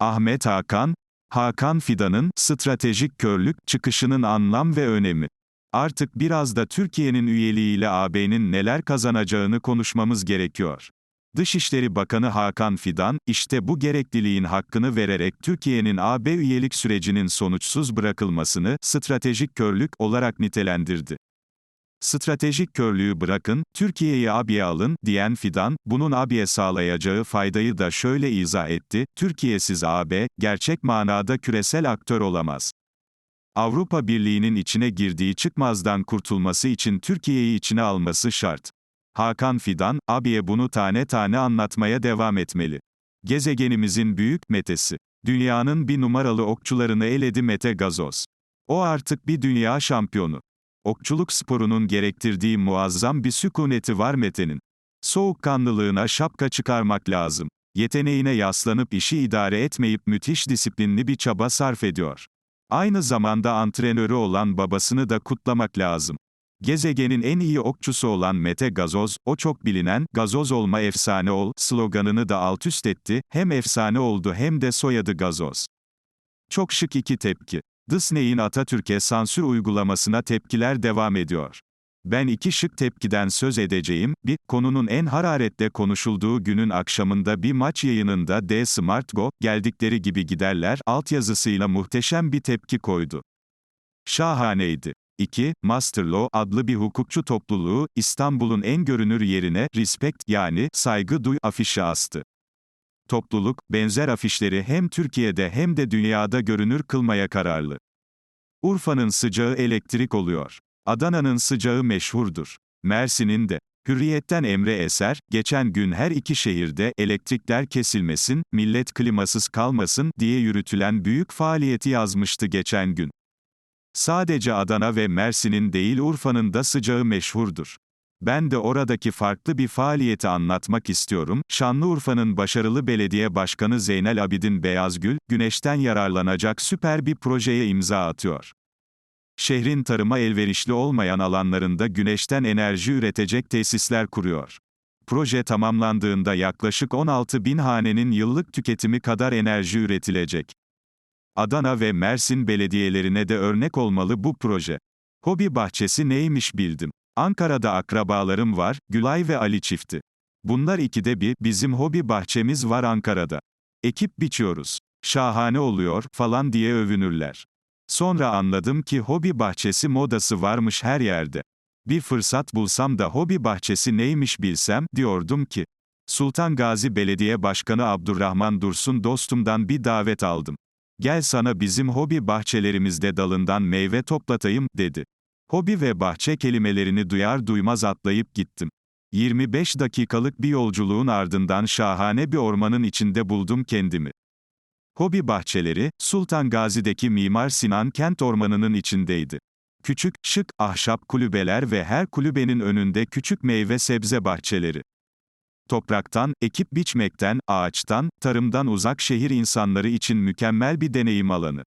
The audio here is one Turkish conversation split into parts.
Ahmet Hakan, Hakan Fidan'ın stratejik körlük çıkışının anlam ve önemi. Artık biraz da Türkiye'nin üyeliğiyle AB'nin neler kazanacağını konuşmamız gerekiyor. Dışişleri Bakanı Hakan Fidan, işte bu gerekliliğin hakkını vererek Türkiye'nin AB üyelik sürecinin sonuçsuz bırakılmasını stratejik körlük olarak nitelendirdi. Stratejik körlüğü bırakın, Türkiye'yi AB'ye alın, diyen Fidan, bunun AB'ye sağlayacağı faydayı da şöyle izah etti, Türkiye'siz AB, gerçek manada küresel aktör olamaz. Avrupa Birliği'nin içine girdiği çıkmazdan kurtulması için Türkiye'yi içine alması şart. Hakan Fidan, AB'ye bunu tane tane anlatmaya devam etmeli. Gezegenimizin büyük metesi. Dünyanın bir numaralı okçularını eledi Mete Gazoz. O artık bir dünya şampiyonu. Okçuluk sporunun gerektirdiği muazzam bir sükuneti var Mete'nin. Soğukkanlılığına şapka çıkarmak lazım. Yeteneğine yaslanıp işi idare etmeyip müthiş disiplinli bir çaba sarf ediyor. Aynı zamanda antrenörü olan babasını da kutlamak lazım. Gezegenin en iyi okçusu olan Mete Gazoz, o çok bilinen, gazoz olma efsane ol, sloganını da alt üst etti, hem efsane oldu hem de soyadı Gazoz. Çok şık iki tepki. Disney'in Atatürk'e sansür uygulamasına tepkiler devam ediyor. Ben iki şık tepkiden söz edeceğim. Bir, konunun en hararetle konuşulduğu günün akşamında bir maç yayınında D Smart Go, geldikleri gibi giderler, altyazısıyla muhteşem bir tepki koydu. Şahaneydi. 2. Master Law adlı bir hukukçu topluluğu, İstanbul'un en görünür yerine, respect yani, saygı duy afişi astı. Topluluk, benzer afişleri hem Türkiye'de hem de dünyada görünür kılmaya kararlı. Urfa'nın sıcağı elektrik oluyor. Adana'nın sıcağı meşhurdur. Mersin'in de. Hürriyetten Emre Eser, geçen gün her iki şehirde elektrikler kesilmesin, millet klimasız kalmasın diye yürütülen büyük faaliyeti yazmıştı geçen gün. Sadece Adana ve Mersin'in değil Urfa'nın da sıcağı meşhurdur. Ben de oradaki farklı bir faaliyeti anlatmak istiyorum. Şanlıurfa'nın başarılı belediye başkanı Zeynel Abidin Beyazgül, güneşten yararlanacak süper bir projeye imza atıyor. Şehrin tarıma elverişli olmayan alanlarında güneşten enerji üretecek tesisler kuruyor. Proje tamamlandığında yaklaşık 16 bin hanenin yıllık tüketimi kadar enerji üretilecek. Adana ve Mersin belediyelerine de örnek olmalı bu proje. Hobi bahçesi neymiş bildim. Ankara'da akrabalarım var, Gülay ve Ali çifti. Bunlar ikide bir, bizim hobi bahçemiz var Ankara'da. Ekip biçiyoruz. Şahane oluyor, falan diye övünürler. Sonra anladım ki hobi bahçesi modası varmış her yerde. Bir fırsat bulsam da hobi bahçesi neymiş bilsem, diyordum ki. Sultan Gazi Belediye Başkanı Abdurrahman Dursun dostumdan bir davet aldım. Gel sana bizim hobi bahçelerimizde dalından meyve toplatayım, dedi. Hobi ve bahçe kelimelerini duyar duymaz atlayıp gittim. 25 dakikalık bir yolculuğun ardından şahane bir ormanın içinde buldum kendimi. Hobi bahçeleri, Sultan Gazi'deki Mimar Sinan Kent Ormanı'nın içindeydi. Küçük, şık, ahşap kulübeler ve her kulübenin önünde küçük meyve sebze bahçeleri. Topraktan, ekip biçmekten, ağaçtan, tarımdan uzak şehir insanları için mükemmel bir deneyim alanı.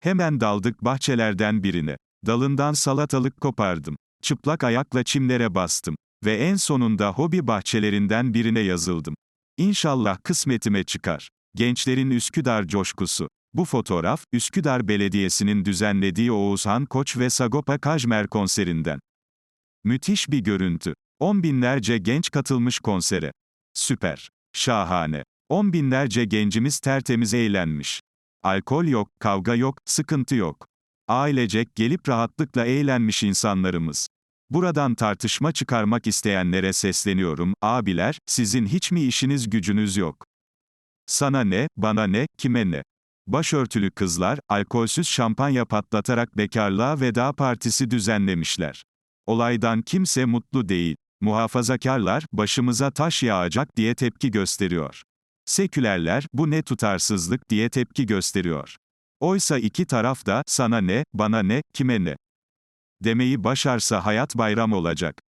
Hemen daldık bahçelerden birine. Dalından salatalık kopardım. Çıplak ayakla çimlere bastım. Ve en sonunda hobi bahçelerinden birine yazıldım. İnşallah kısmetime çıkar. Gençlerin Üsküdar coşkusu. Bu fotoğraf, Üsküdar Belediyesi'nin düzenlediği Oğuzhan Koç ve Sagopa Kajmer konserinden. Müthiş bir görüntü. On binlerce genç katılmış konsere. Süper. Şahane. On binlerce gencimiz tertemiz eğlenmiş. Alkol yok, kavga yok, sıkıntı yok. Ailecek gelip rahatlıkla eğlenmiş insanlarımız. Buradan tartışma çıkarmak isteyenlere sesleniyorum, abiler, sizin hiç mi işiniz gücünüz yok? Sana ne, bana ne, kime ne? Başörtülü kızlar, alkolsüz şampanya patlatarak bekarlığa veda partisi düzenlemişler. Olaydan kimse mutlu değil. Muhafazakarlar, başımıza taş yağacak diye tepki gösteriyor. Sekülerler, bu ne tutarsızlık diye tepki gösteriyor. Oysa iki taraf da, sana ne, bana ne, kime ne? Demeyi başarsa hayat bayram olacak.